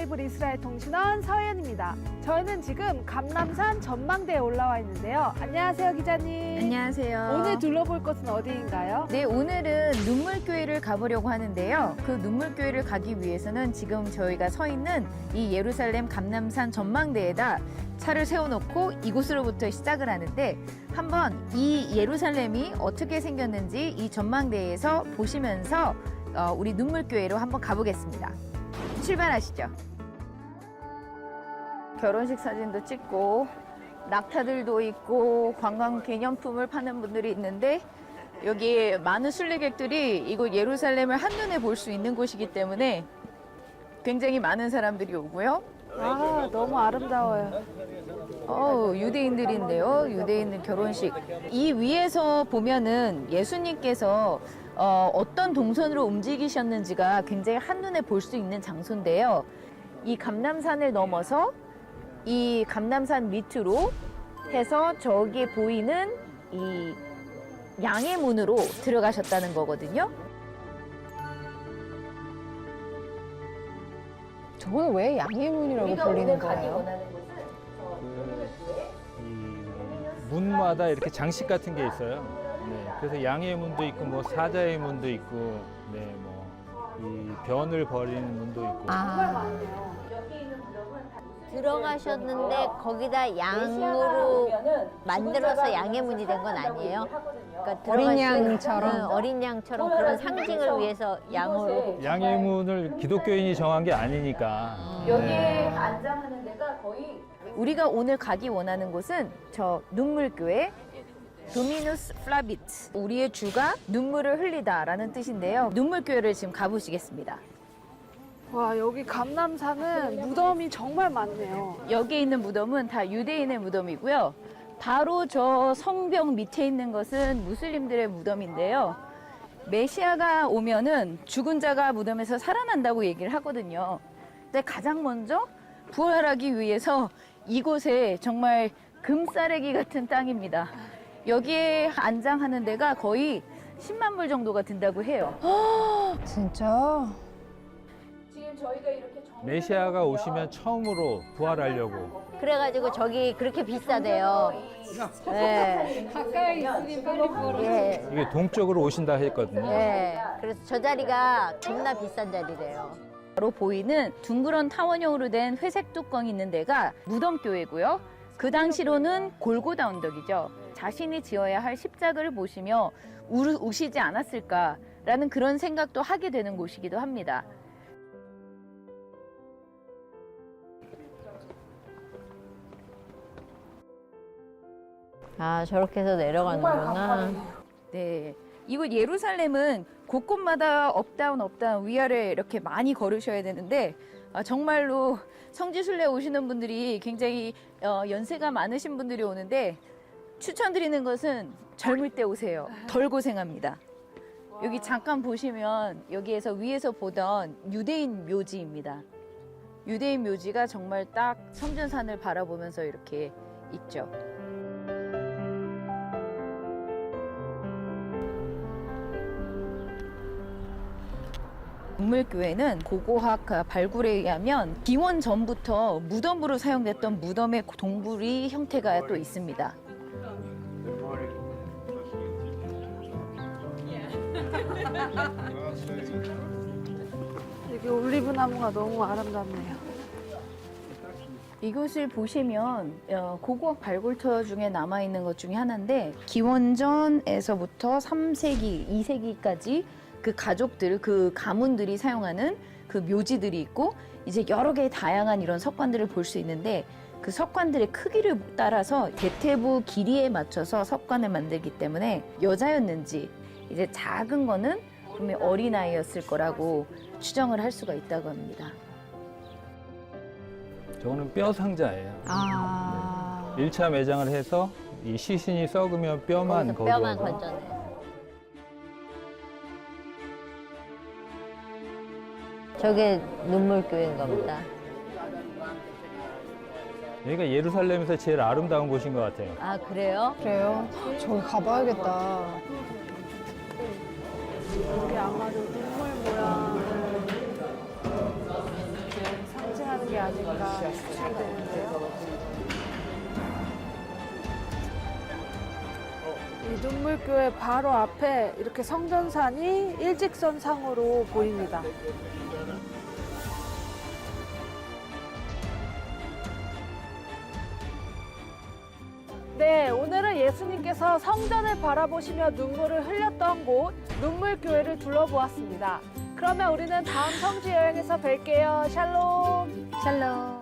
바이블 이스라엘 통신원 서연입니다. 저희는 지금 감남산 전망대에 올라와 있는데요. 안녕하세요, 기자님. 안녕하세요. 오늘 둘러볼 곳은 어디인가요? 네, 오늘은 눈물교회를 가보려고 하는데요. 그 눈물교회를 가기 위해서는 지금 저희가 서 있는 이 예루살렘 감남산 전망대에다 차를 세워놓고 이곳으로부터 시작을 하는데 한번 이 예루살렘이 어떻게 생겼는지 이 전망대에서 보시면서 어, 우리 눈물교회로 한번 가보겠습니다. 출발하시죠. 결혼식 사진도 찍고 낙타들도 있고 관광 기념품을 파는 분들이 있는데 여기 많은 순례객들이 이곳 예루살렘을 한눈에 볼 수 있는 곳이기 때문에 굉장히 많은 사람들이 오고요. 아, 너무 아름다워요. 어, 유대인들인데요. 유대인들 결혼식. 이 위에서 보면은 예수님께서 어, 어떤 동선으로 움직이셨는지가 굉장히 한눈에 볼 수 있는 장소인데요. 이 감남산을 넘어서 이 감남산 밑으로 해서 저기 보이는 이 양의 문으로 들어가셨다는 거거든요. 저건 왜 양해문이라고 불리는 거예요? 이 문마다 이렇게 장식 같은 게 있어요. 네, 그래서 양의 문도 있고 뭐 사자의 문도 있고, 네, 뭐 이 변을 버리는 문도 있고. 아, 들어가셨는데 거기다 양으로 만들어서 양의 문이 된 건 아니에요? 그러니까 어린 양처럼? 응, 어린 양처럼 그런 상징을 위해서 양으로 양의 문을 기독교인이 정한 게 아니니까. 여기에 네. 안장하는 데가 거의 우리가 오늘 가기 원하는 곳은 저 눈물교회 도미누스 플라비트 우리의 주가 눈물을 흘리다라는 뜻인데요. 눈물교회를 지금 가보시겠습니다. 와, 여기 감남산은 무덤이 정말 많네요. 여기에 있는 무덤은 다 유대인의 무덤이고요. 바로 저 성벽 밑에 있는 것은 무슬림들의 무덤인데요. 메시아가 오면은 죽은 자가 무덤에서 살아난다고 얘기를 하거든요. 근데 가장 먼저 부활하기 위해서 이곳에 정말 금싸레기 같은 땅입니다. 여기에 안장하는 데가 거의 10만 불 정도가 든다고 해요. 진짜? 메시아가 오시면 처음으로 부활하려고. 그래가지고 저기 그렇게 비싸대요. 네. 가까이 있으니 빨리 보러. 예. 이게 동쪽으로 오신다 했거든요. 예. 그래서 저 자리가 겁나 비싼 자리래요. 바로 보이는 둥그런 타원형으로 된 회색 뚜껑이 있는 데가 무덤교회고요. 그 당시로는 골고다 언덕이죠. 자신이 지어야 할 십자가를 보시며 우, 우시지 않았을까라는 그런 생각도 하게 되는 곳이기도 합니다. 아 저렇게 해서 내려가는구나. 네. 이곳 예루살렘은 곳곳마다 업다운 업다운 위아래 이렇게 많이 걸으셔야 되는데 아, 정말로 성지순례 오시는 분들이 굉장히 어, 연세가 많으신 분들이 오는데 추천드리는 것은 젊을 때 오세요. 덜 고생합니다. 여기 잠깐 보시면 여기에서 위에서 보던 유대인 묘지입니다. 유대인 묘지가 정말 딱 성전산을 바라보면서 이렇게 있죠. 국물교회는 고고학 발굴에 의하면 기원 전부터 무덤으로 사용됐던 무덤의 동굴이 형태가 또 있습니다. 여기 올리브 나무가 너무 아름답네요. 이곳을 보시면 어, 고고학 발굴처 중에 남아 있는 것 중에 하나인데 기원전에서부터 3세기, 2세기까지 그 가족들, 그 가문들이 사용하는 그 묘지들이 있고 이제 여러 개의 다양한 이런 석관들을 볼 수 있는데 그 석관들의 크기를 따라서 대퇴부 길이에 맞춰서 석관을 만들기 때문에 여자였는지 이제 작은 거는 분명 어린아이였을 거라고 추정을 할 수가 있다고 합니다. 저거는 뼈 상자예요. 아. 1차 매장을 해서 이 시신이 썩으면 뼈만 거기서 뼈만 거기서 건져내. 저게 눈물교회인가 보다. 여기가 예루살렘에서 제일 아름다운 곳인 것 같아요. 아 그래요? 그래요? 저기 가봐야겠다. 여기 아마도 눈물 모양 상징하는 아닌가 싶이 되는데요. 이 눈물교회 바로 앞에 이렇게 성전산이 일직선상으로 보입니다. 네, 오늘은 예수님께서 성전을 바라보시며 눈물을 흘렸던 곳 눈물교회를 둘러보았습니다. 그러면 우리는 다음 성지 여행에서 뵐게요. 샬롬. 샬롬.